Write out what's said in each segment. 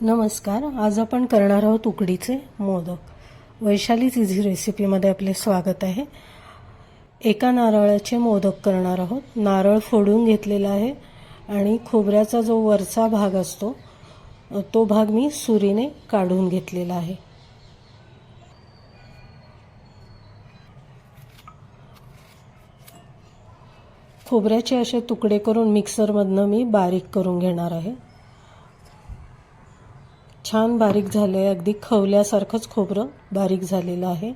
नमस्कार आज आपण करणार आहोत उकडीचे मोदक. वैशालीच इझी रेसिपीमध्ये आपले स्वागत आहे. एका नारळाचे मोदक करणार आहोत. नारळ फोडून घेतलेला आहे आणि खोबऱ्याचा जो वरचा भाग असतो तो भाग मी सुरीने काढून घेतलेला आहे. खोबऱ्याचे असे तुकडे करून मिक्सरमधनं मी बारीक करून घेणार आहे. छान बारीक झालं आहे अगदी खवल्यासारखंच खोबरं बारीक झालेलं आहे.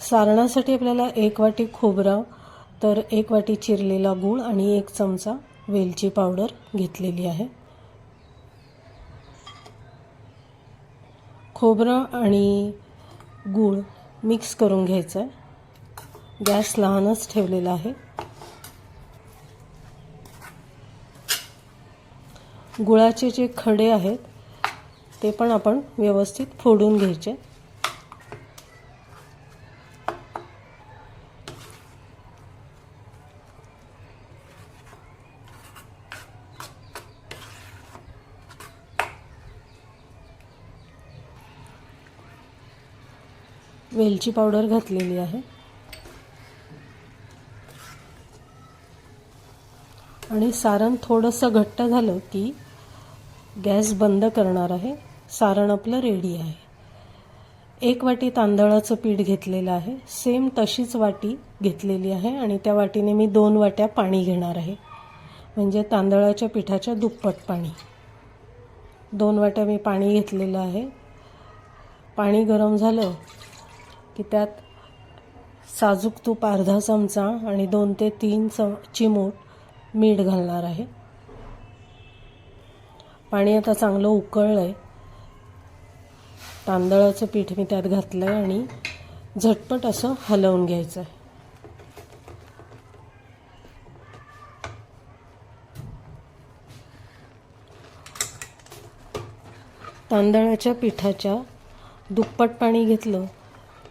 सारणासाठी आपल्याला एक वाटी खोबरं तर एक वाटी चिरलेला गूळ आणि एक चमचा वेलची पावडर घेतलेली आहे. खोबरं आणि गूळ मिक्स करून घ्यायचं आहे गॅस लहानच ठेवलेला आहे. गुळाचे जे खडे आहेत ते पण आपण व्यवस्थित फोडून घ्यायचे. वेलची पावडर घातलेली आहे. आणि सारण थोडंसं घट्ट झालं की गॅस बंद करणार आहे. सारण आपलं रेडी आहे. एक वाटी तांदळाचं पीठ घेतलेलं आहे. सेम तशीच वाटी घेतलेली आहे आणि त्या वाटीने मी दोन वाट्या पाणी घेणार आहे. म्हणजे तांदळाच्या पिठाच्या दुप्पट पाणी. दोन वाट्या मी पाणी घेतलेलं आहे. पाणी गरम झालं की त्यात साजूक तूप अर्धा चमचा आणि दोन ते तीन चम चिमूट मीठ घालणार आहे. पाणी आता चांगलं उकळलं आहे तांदळाचं पीठ मी त्यात घातलं आहे आणि झटपट असं हलवून घ्यायचं आहे तांदळाच्या पिठाच्या दुप्पट पाणी घेतलं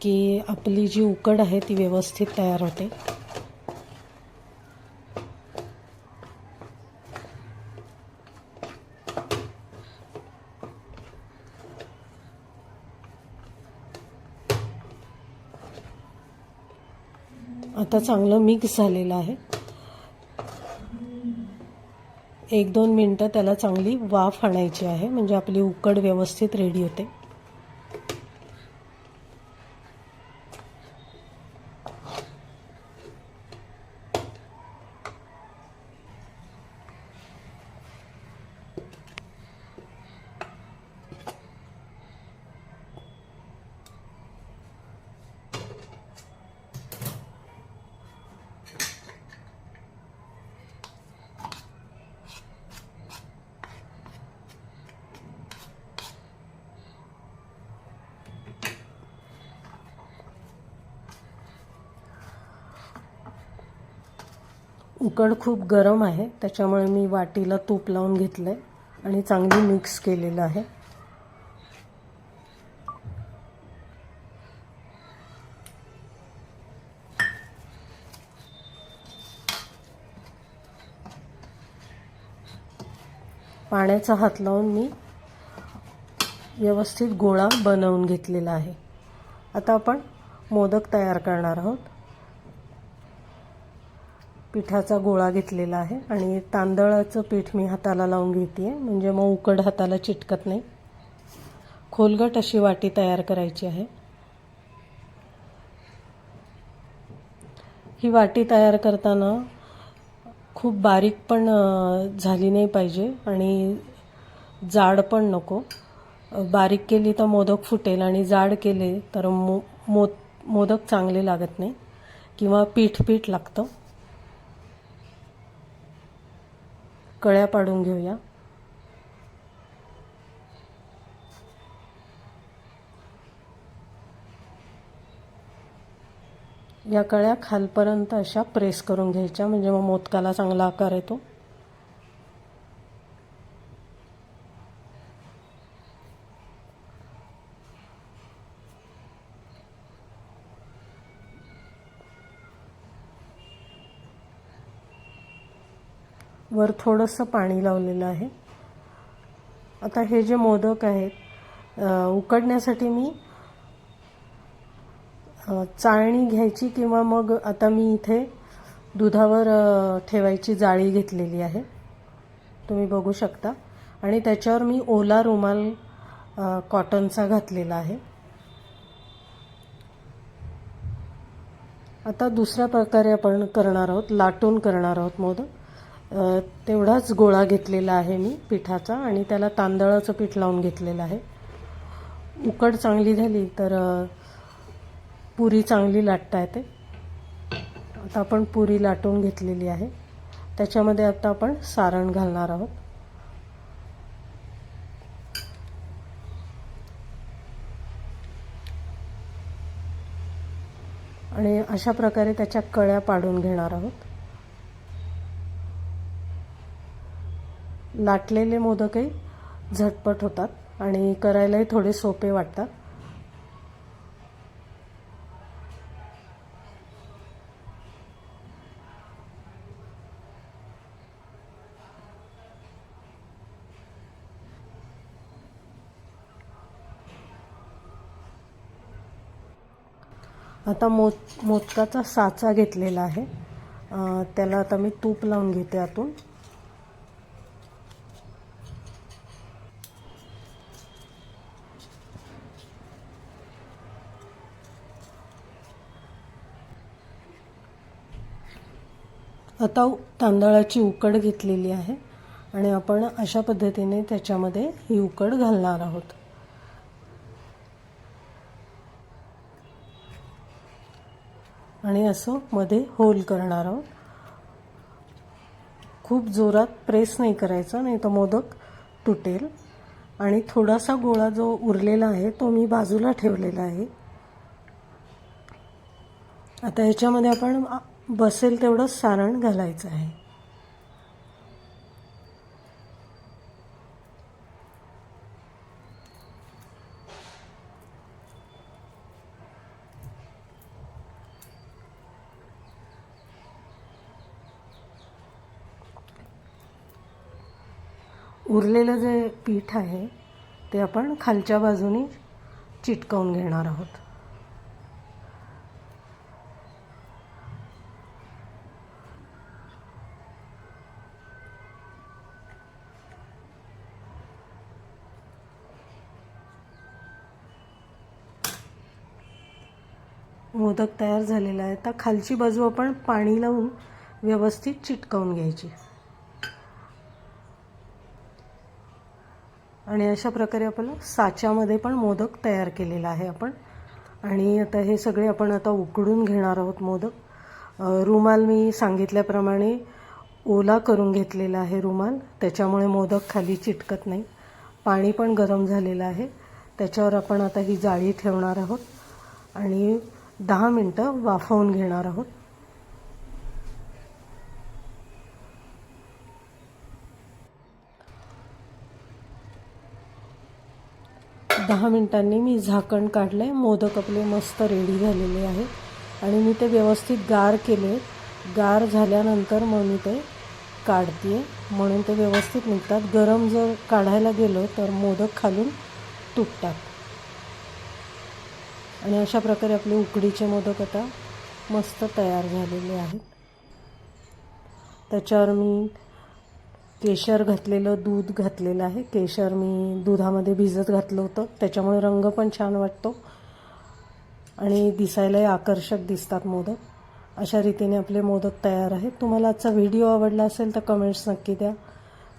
की आपली जी उकड आहे ती व्यवस्थित तयार होते. आता चांगलं मिक्स झालेलं आहे. एक दोन मिनटं त्याला चांगली वाफ आणायची आहे. म्हणजे आपली उकड व्यवस्थित रेडी होते. उकड खूप गरम आहे त्याच्यामुळे मी वाटीला तूप लावून घेतलं आहे आणि चांगली मिक्स केलेलं आहे. पाण्याचा हात लावून मी व्यवस्थित गोळा बनवून घेतलेला आहे. आता आपण मोदक तयार करणार आहोत. पिठाचा गोळा घेतलेला आहे आणि तांदळाचं पीठ मी हाताला लावून घेते आहे म्हणजे मग उकड हाताला चिटकत नाही. खोलगट अशी वाटी तयार करायची आहे. ही वाटी तयार करताना खूप बारीक पण झाली नाही पाहिजे आणि जाड पण नको. बारीक केली तर मोदक फुटेल आणि जाड केले तर मो मो मोदक चांगले लागत नाही किंवा पीठ पीठ लागतं. कळ्या पाडून घेऊया. या कळ्या खालपर्यंत अशा प्रेस करून घ्यायच्या म्हणजे मग मोदकाला चांगला आकार येतो. वर थोडंसं पाणी लावलेलं आहे. आता हे जे मोदक आहेत उकडण्यासाठी मी चाळणी घ्यायची किंवा मग आता मी इथे दुधावर ठेवायची जाळी घेतलेली आहे. तुम्ही बघू शकता. आणि त्याच्यावर मी ओला रुमाल कॉटनचा घातलेला आहे. आता दुसऱ्या प्रकारे आपण करणार आहोत लाटून करणार आहोत मोदक. तेवढाच गोळा घेतलेला आहे मी पिठाचा आणि त्याला तांदळाचं पीठ लावून घेतलेलं आहे. उकड चांगली झाली तर पुरी चांगली लाटता येते. आता आपण पुरी लाटून घेतलेली आहे. त्याच्यामध्ये आता आपण सारण घालणार आहोत. आणि अशा प्रकारे त्याच्या कळ्या पाडून घेणार आहोत. लाटलेले मोदकही झटपट होतात आणि करायलाही थोडे सोपे वाटतात. आता मो मोदकाचा साचा घेतलेला आहे. त्याला आता मी तूप लावून घेते आतून. आता तांदळाची उकड घेतलेली आहे आणि आपण अशा पद्धतीने त्याच्यामध्ये ही उकड घालणार आहोत. आणि असं मध्ये होल करणार आहोत. खूप जोरात प्रेस नाही करायचा नाही तर मोदक तुटेल. आणि थोडासा गोळा जो उरलेला आहे तो मी बाजूला ठेवलेला आहे. आता ह्याच्यामध्ये आपण बसेल तेवढं सारण घालायचं आहे. उरलेलं जे पीठ आहे ते आपण खालच्या बाजूनी चिटकवून घेणार आहोत. मोदक तयार झालेला आहे. आता खालची बाजू आपण पाणी लावून व्यवस्थित चिटकवून घ्यायची. आणि अशा प्रकारे आपण साच्यामध्ये पण मोदक तयार केलेला आहे आपण. आणि आता हे सगळे आपण आता उकडून घेणार आहोत मोदक. रुमाल मी सांगितल्याप्रमाणे ओला करून घेतलेला आहे रुमाल. त्याच्यामुळे मोदक खाली चिटकत नाही. पाणी पण गरम झालेलं आहे. त्याच्यावर आपण आता ही जाळी ठेवणार आहोत. आणि दहा मिनटं वाफवून घेणार आहोत. दहा मिनिटांनी मी झाकण काढले मोदक आपले मस्त रेडी झालेले आहे आणि मी ते व्यवस्थित गार केले. गार झाल्यानंतर मग मी ते काढते म्हणून ते व्यवस्थित निघतात. गरम जर काढायला गेलो तर मोदक खालून तुटतात. आणि अशा प्रकारे आपले उकडीचे मोदक आता मस्त तयार झालेले आहेत. त्याच्यावर मी केशर घातलेलं दूध घातलेलं आहे. केशर मी दुधामध्ये भिजत घातलं होतं. त्याच्यामुळे रंग पण छान वाटतो. आणि दिसायलाही आकर्षक दिसतात मोदक. अशा रीतीने आपले मोदक तयार आहेत. तुम्हाला आजचा व्हिडिओ आवडला असेल तर कमेंट्स नक्की द्या.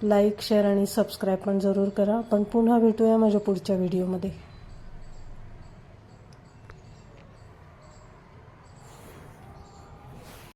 लाईक शेअर आणि सबस्क्राईब पण जरूर करा. पण पुन्हा भेटूया माझ्या पुढच्या व्हिडिओमध्ये.